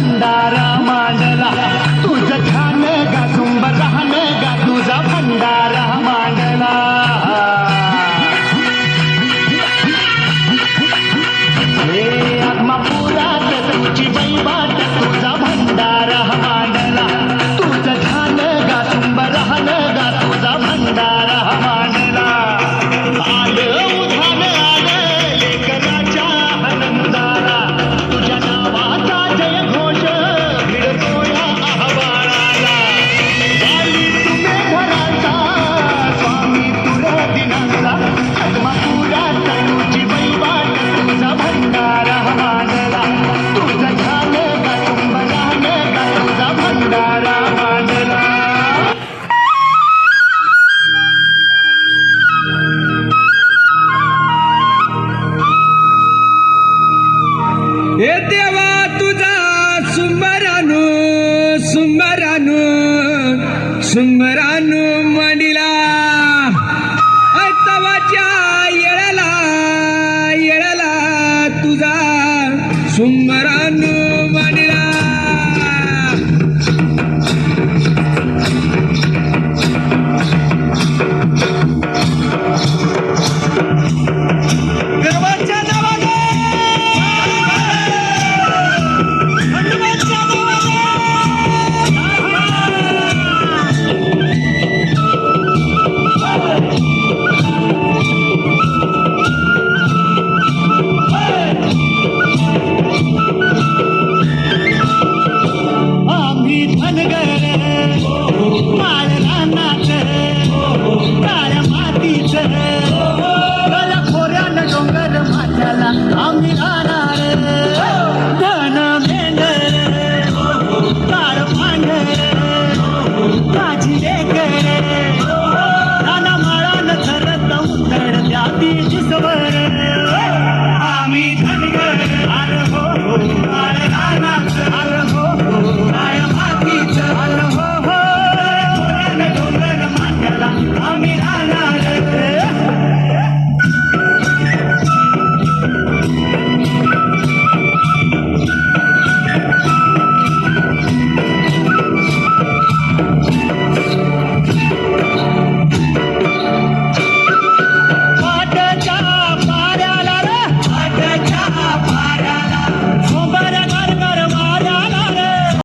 भंडारा मांडला. तुझं छान गा सुंबर राहण गा तुझा भंडारा मांडला. हे आत्मापुरात तुझी वैवाट तुझा भंडारा मांडला. तुझं छान गा सुंबर राहण गा तुझा भंडारा मांडला. सुमरान